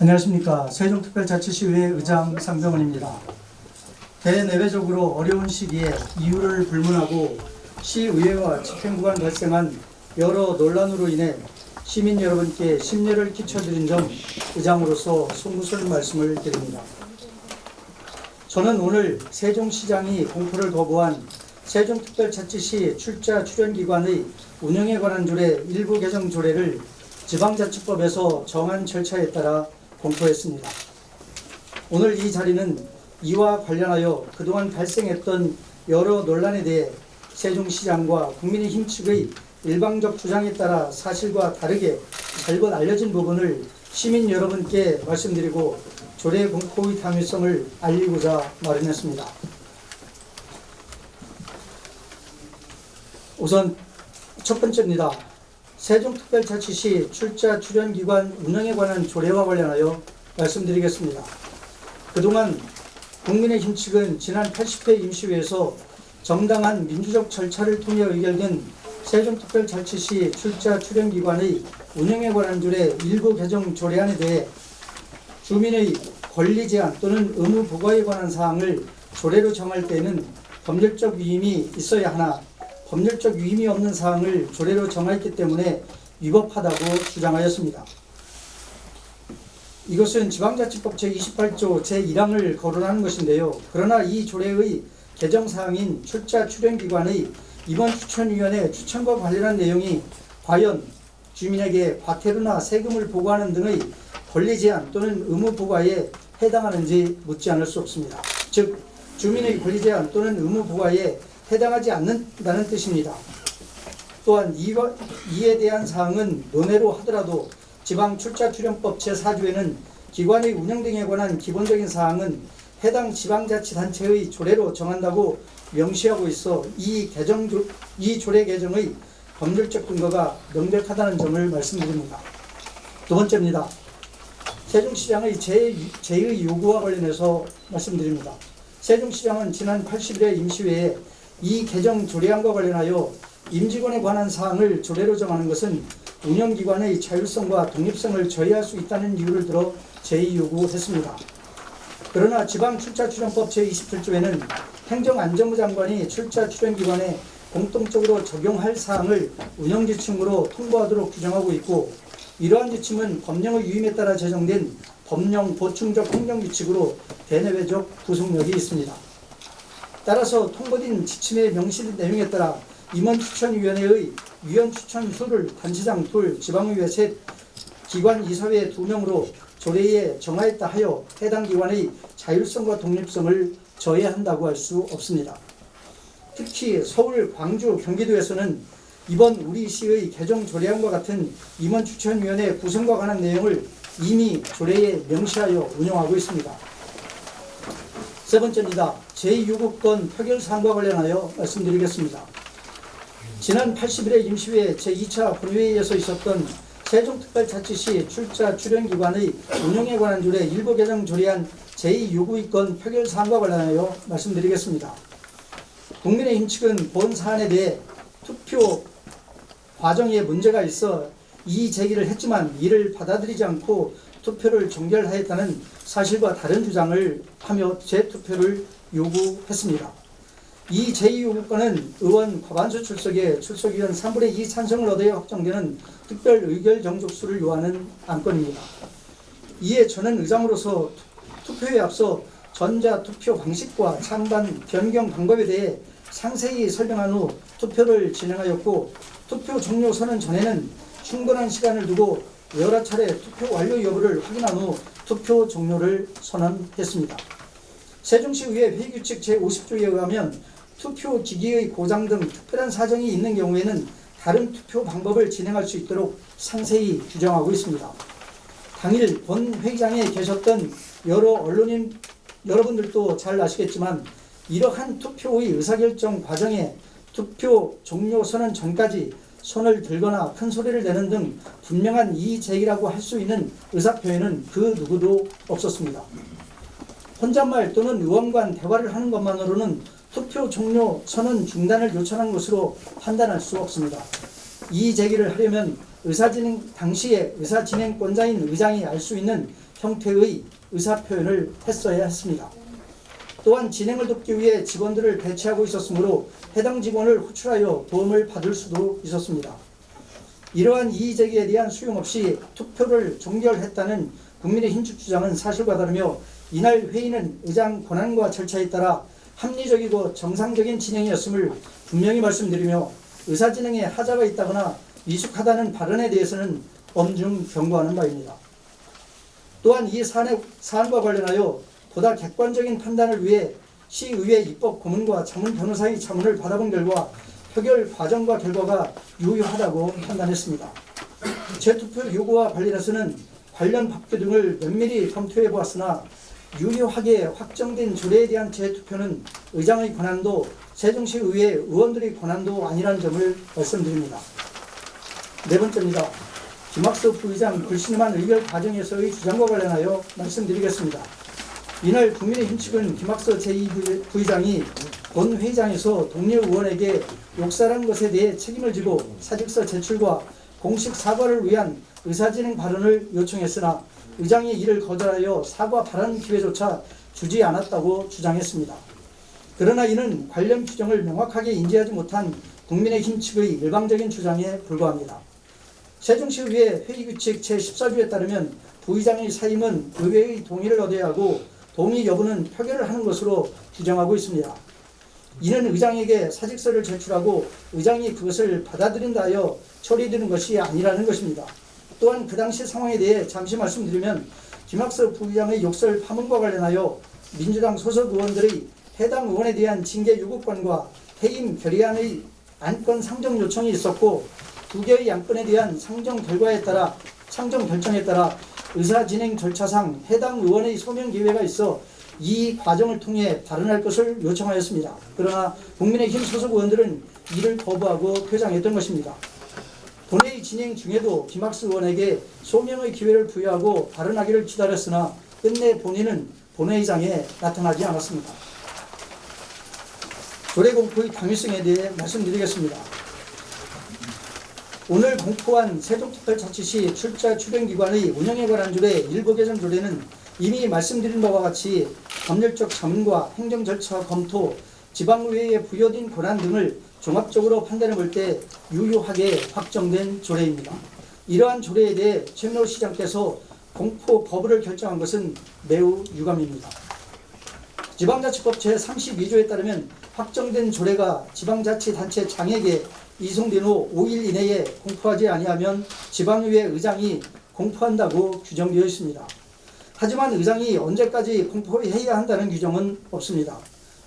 안녕하십니까. 세종특별자치시의회 의장 상병원입니다. 대내외적으로 어려운 시기에 이유를 불문하고 시의회와 집행부간 발생한 여러 논란으로 인해 시민 여러분께 심려를 끼쳐드린 점 의장으로서 송구스러운 말씀을 드립니다. 저는 오늘 세종시장이 공포를 거부한 세종특별자치시 출자 출연기관의 운영에 관한 조례 일부 개정 조례를 지방자치법에서 정한 절차에 따라 공포했습니다. 오늘 이 자리는 이와 관련하여 그동안 발생했던 여러 논란에 대해 세종시장과 국민의힘 측의 일방적 주장에 따라 사실과 다르게 잘못 알려진 부분을 시민 여러분께 말씀드리고 조례 공포의 당위성을 알리고자 마련했습니다. 우선 첫 번째입니다. 세종특별자치시 출자 출연기관 운영에 관한 조례와 관련하여 말씀드리겠습니다. 그동안 국민의힘 측은 지난 80회 임시회에서 정당한 민주적 절차를 통해 의결된 세종특별자치시 출자 출연기관의 운영에 관한 조례 일부 개정 조례안에 대해 주민의 권리 제한 또는 의무 부과에 관한 사항을 조례로 정할 때에는 법률적 위임이 있어야 하나 법률적 위임이 없는 사항을 조례로 정했기 때문에 위법하다고 주장하였습니다. 이것은 지방자치법 제28조 제1항을 거론하는 것인데요. 그러나 이 조례의 개정 사항인 출자 출연기관의 이번 추천위원회 추천과 관련한 내용이 과연 주민에게 과태료나 세금을 보고하는 등의 권리 제한 또는 의무 부과에 해당하는지 묻지 않을 수 없습니다. 즉 주민의 권리 제한 또는 의무 부과에 해당하지 않는다는 뜻입니다. 또한 이와, 이에 대한 사항은 논외로 하더라도 지방 출자 출연법 제4조에는 기관의 운영 등에 관한 기본적인 사항은 해당 지방자치단체의 조례로 정한다고 명시하고 있어 이 개정 조- 이 조례 개정의 법률적 근거가 명백하다는 점을 말씀드립니다. 두 번째입니다. 세종시장의 제, 제2의 요구와 관련해서 말씀드립니다. 세종시장은 지난 80일의 임시회에 이 개정 조례안과 관련하여 임직원에 관한 사항을 조례로 정하는 것은 운영기관의 자율성과 독립성을 저해할 수 있다는 이유를 들어 제의 요구했습니다. 그러나 지방출자출연법 제27조에는 행정안전부 장관이 출자 출연기관에 공통적으로 적용할 사항을 운영지침으로 통보하도록 규정하고 있고 이러한 지침은 법령의 유임에 따라 제정된 법령 보충적 행정규칙으로 대내외적 구속력이 있습니다. 따라서 통보된 지침의 명시된 내용에 따라 임원 추천위원회의 위원 추천 수를 단체장 둘, 지방의회 셋, 기관 이사회 두 명으로 조례에 정하였다 하여 해당 기관의 자율성과 독립성을 저해한다고 할 수 없습니다. 특히 서울, 광주, 경기도에서는 이번 우리 시의 개정 조례안과 같은 임원 추천위원회 구성과 관한 내용을 이미 조례에 명시하여 운영하고 있습니다. 세 번째입니다. 제6호권 표결 사항과 관련하여 말씀드리겠습니다. 지난 80일의 임시회 제2차 본회의에서 있었던 세종특별자치시 출자 출연기관의 운영에 관한 조례 일부 개정 조례안 제2요구의건 표결 사항과 관련하여 말씀드리겠습니다. 국민의힘 측은 본 사안에 대해 투표 과정에 문제가 있어 이의 제기를 했지만 이를 받아들이지 않고 투표를 종결하였다는 사실과 다른 주장을 하며 재투표를 요구했습니다. 이 제2요구권은 의원 과반수 출석에 출석위원 3분의 2 찬성을 얻어야 확정되는 특별 의결 정족수를 요하는 안건입니다. 이에 저는 의장으로서 투- 투표에 앞서 전자 투표 방식과 찬반 변경 방법에 대해 상세히 설명한 후 투표를 진행하였고 투표 종료 선언 전에는 충분한 시간을 두고 여러 차례 투표 완료 여부를 확인한 후 투표 종료를 선언했습니다. 세종시의회 회의규칙 제50조에 의하면 투표 기기의 고장 등 특별한 사정이 있는 경우에는 다른 투표 방법을 진행할 수 있도록 상세히 규정하고 있습니다. 당일 본 회의장에 계셨던 여러 언론인 여러분들도 잘 아시겠지만 이러한 투표의 의사결정 과정에 투표 종료 선언 전까지 손을 들거나 큰 소리를 내는 등 분명한 이의 제기라고 할 수 있는 의사표현은 그 누구도 없었습니다. 혼잣말 또는 의원 간 대화를 하는 것만으로는 투표 종료 선언 중단을 요청한 것으로 판단할 수 없습니다. 이의 제기를 하려면 의사진행 당시에 의사진행권자인 의장이 알 수 있는 형태의 의사 표현을 했어야 했습니다. 또한 진행을 돕기 위해 직원들을 배치하고 있었으므로 해당 직원을 호출하여 도움을 받을 수도 있었습니다. 이러한 이의 제기에 대한 수용 없이 투표를 종결했다는 국민의힘 측 주장은 사실과 다르며 이날 회의는 의장 권한과 절차에 따라 합리적이고 정상적인 진행이었음을 분명히 말씀드리며 의사진행에 하자가 있다거나 미숙하다는 발언에 대해서는 엄중 경고하는 바입니다. 또한 이 사안에, 사안과 관련하여 보다 객관적인 판단을 위해 시의회 입법 고문과 자문 변호사의 자문을 받아본 결과 표결 과정과 결과가 유효하다고 판단했습니다. 재투표 요구와 관련해서는 관련 법규 등을 면밀히 검토해 보았으나 유효하게 확정된 조례에 대한 재투표는 의장의 권한도 세종시 의회 의원들의 권한도 아니라는 점을 말씀드립니다. 네 번째입니다. 김학수 부의장 불신임한 의결 과정에서의 주장과 관련하여 말씀드리겠습니다. 이날 국민의힘 측은 김학수 제2부의장이 본 회의장에서 동료 의원에게 욕설한 것에 대해 책임을 지고 사직서 제출과 공식 사과를 위한 의사진행 발언을 요청했으나 의장이 이를 거절하여 사과 발언 기회조차 주지 않았다고 주장했습니다. 그러나 이는 관련 규정을 명확하게 인지하지 못한 국민의힘 측의 일방적인 주장에 불과합니다. 세종시의회 회의규칙 제14조에 따르면 부의장의 사임은 의회의 동의를 얻어야 하고 동의 여부는 표결을 하는 것으로 규정하고 있습니다. 이는 의장에게 사직서를 제출하고 의장이 그것을 받아들인다 하여 처리되는 것이 아니라는 것입니다. 또한 그 당시 상황에 대해 잠시 말씀드리면 김학서 부의장의 욕설 파문과 관련하여 민주당 소속 의원들의 해당 의원에 대한 징계 요구권과 해임 결의안의 안건 상정 요청이 있었고 두 개의 안건에 대한 상정 결과에 따라 상정 결정에 따라 의사 진행 절차상 해당 의원의 소명 기회가 있어 이 과정을 통해 발언할 것을 요청하였습니다. 그러나 국민의힘 소속 의원들은 이를 거부하고 표장했던 것입니다. 본회의 진행 중에도 김학수 의원에게 소명의 기회를 부여하고 발언하기를 기다렸으나 끝내 본인은 본회의장에 나타나지 않았습니다. 조례 공포의 당위성에 대해 말씀드리겠습니다. 오늘 공포한 세종특별자치시 출자 출연기관의 운영에 관한 조례 일부 개정 조례는 이미 말씀드린 바와 같이 법률적 자문과 행정 절차 검토, 지방의회에 부여된 권한 등을 종합적으로 판단해 볼 때 유효하게 확정된 조례입니다. 이러한 조례에 대해 최민호 시장께서 공포 거부를 결정한 것은 매우 유감입니다. 지방자치법 제32조에 따르면 확정된 조례가 지방자치단체 장에게 이송된 후 5일 이내에 공포하지 아니하면 지방의회 의장이 공포한다고 규정되어 있습니다. 하지만 의장이 언제까지 공포해야 한다는 규정은 없습니다.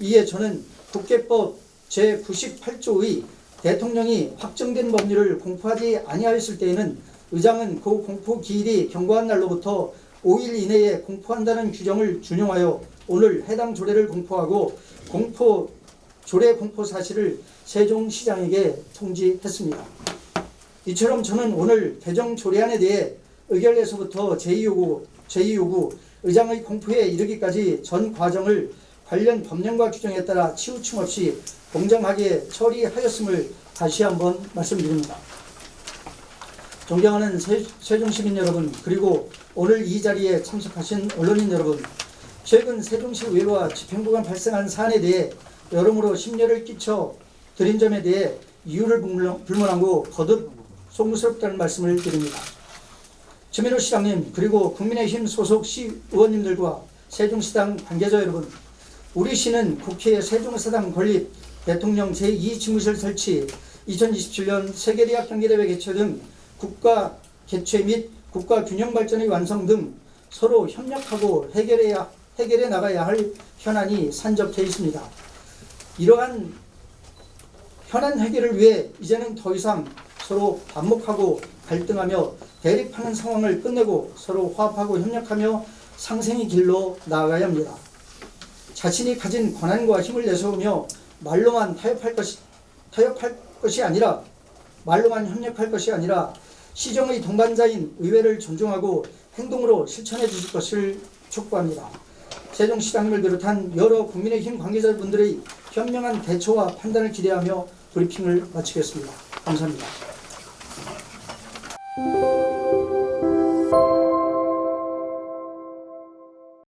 이에 저는 국회법 제98조의 대통령이 확정된 법률을 공포하지 아니하였을 때에는 의장은 그 공포 기일이 경과한 날로부터 5일 이내에 공포한다는 규정을 준용하여 오늘 해당 조례를 공포하고 공포 조례 공포 사실을 세종시장에게 통지했습니다. 이처럼 저는 오늘 개정 조례안에 대해 의결에서부터 제2요구, 제2요구 의장의 공포에 이르기까지 전 과정을 관련 법령과 규정에 따라 치우침 없이 공정하게 처리하였음을 다시 한번 말씀드립니다. 존경하는 세, 세종시민 여러분 그리고 오늘 이 자리에 참석하신 언론인 여러분 최근 세종시 의회와 집행부가 발생한 사안에 대해 여러모로 심려를 끼쳐 드린 점에 대해 이유를 불문하고 거듭 송구스럽다는 말씀을 드립니다. 최민호 시장님 그리고 국민의힘 소속 시 의원님들과 세종시당 관계자 여러분 우리 시는 국회 세종사당 건립 대통령 제2집무실 설치 2027년 세계대학 경기대회 개최 등 국가 개최 및 국가 균형 발전의 완성 등 서로 협력하고 해결해야 해결해 나가야 할 현안이 산적해 있습니다. 이러한 현안 해결을 위해 이제는 더 이상 서로 반목하고 갈등하며 대립하는 상황을 끝내고 서로 화합하고 협력하며 상생의 길로 나아가야 합니다. 자신이 가진 권한과 힘을 내세우며 말로만 타협할 것이 타협할 것이 아니라 말로만 협력할 것이 아니라 시정의 동반자인 의회를 존중하고 행동으로 실천해 주실 것을 촉구합니다. 세종시장님을 비롯한 여러 국민의힘 관계자분들의 현명한 대처와 판단을 기대하며 브리핑을 마치겠습니다. 감사합니다.